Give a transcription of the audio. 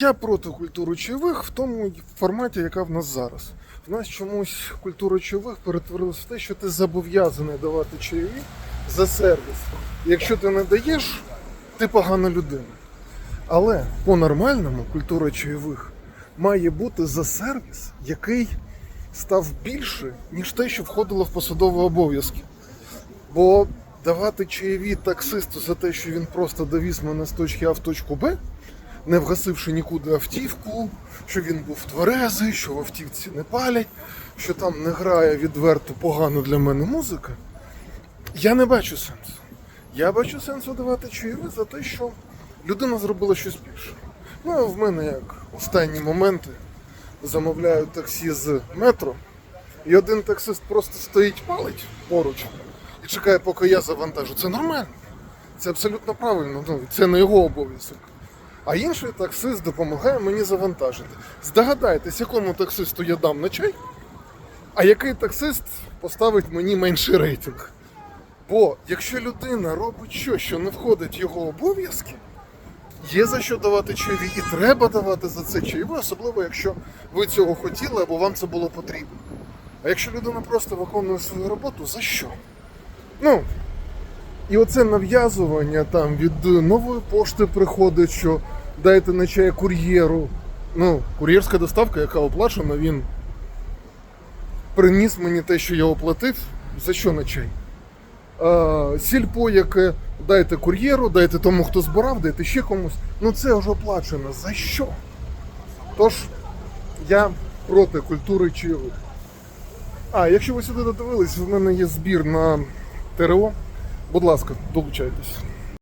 Я проти культури чайових в тому форматі, яка в нас зараз. В нас чомусь культура чайових перетворилася в те, що ти зобов'язаний давати чайові за сервіс. Якщо ти не даєш, ти погана людина. Але по-нормальному культура чайових має бути за сервіс, який став більше, ніж те, що входило в посадові обов'язки. Бо давати чаєві таксисту за те, що він просто довіз мене з точки А в точку Б, не вгасивши нікуди автівку, що він був тверезий, що в автівці не палять, що там не грає відверто погано для мене музика. Я не бачу сенсу. Я бачу сенсу давати чаєві за те, що людина зробила щось більше. Ну, а в мене як останні моменти замовляю таксі з метро, і один таксист просто стоїть палить поруч і чекає, поки я завантажу. Це нормально. Це абсолютно правильно. Ну, це не його обов'язок. А інший таксист допомагає мені завантажити. Здогадайтесь, якому таксисту я дам на чай, а який таксист поставить мені менший рейтинг. Бо якщо людина робить щось, що не входить в його обов'язки, є за що давати чайові, і треба давати за це чайові, особливо якщо ви цього хотіли або вам це було потрібно. А якщо людина просто виконує свою роботу, за що? Ну, і оце нав'язування там від е, нової пошти приходить, що дайте на чай кур'єру. Ну, кур'єрська доставка, яка оплачена, він приніс мені те, що я оплатив. За що на чай? А, сільпо, яке дайте кур'єру, дайте тому, хто збирав, дайте ще комусь. Ну це вже оплачено. За що? Тож я проти культури чайових. А, якщо ви сюди додивились, в мене є збір на ТРО. Будь ласка, долучайтесь.